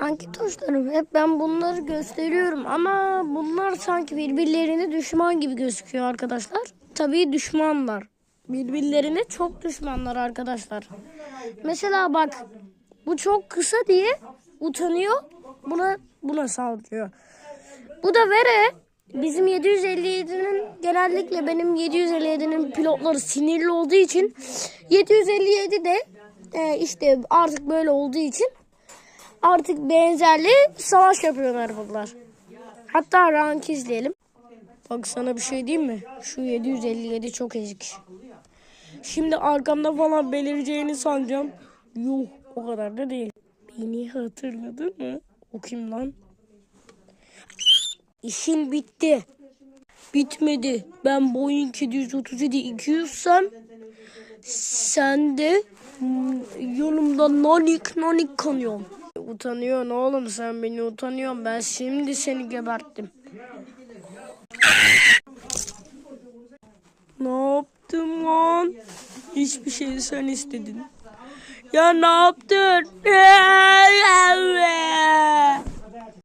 Kanki dostlarım hep ben bunları gösteriyorum ama bunlar sanki birbirlerine düşman gibi gözüküyor arkadaşlar. Tabii düşmanlar. Birbirlerine çok düşmanlar arkadaşlar. Mesela bak bu çok kısa diye utanıyor buna buna saldırıyor. Bu da Vere bizim 757'nin genellikle benim 757'nin pilotları sinirli olduğu için 757 de e, işte artık böyle olduğu için artık benzerli savaş yapıyorlar bunlar. Hatta rank izleyelim. Bak sana bir şey diyeyim mi? Şu 757 çok ezik. Şimdi arkamda falan belireceğini sanacağım. Yuh o kadar da değil. Beni hatırladın mı? O kim lan? İşin bitti. Bitmedi. Ben Boeing 737 200'sem sen de mm, yanımda nanik nanik kanıyorsun. Utanıyorsun oğlum sen beni utanıyorsun. Ben şimdi seni geberttim. Ne yaptım lan? Hiçbir şey sen istedin. Ya ne yaptın?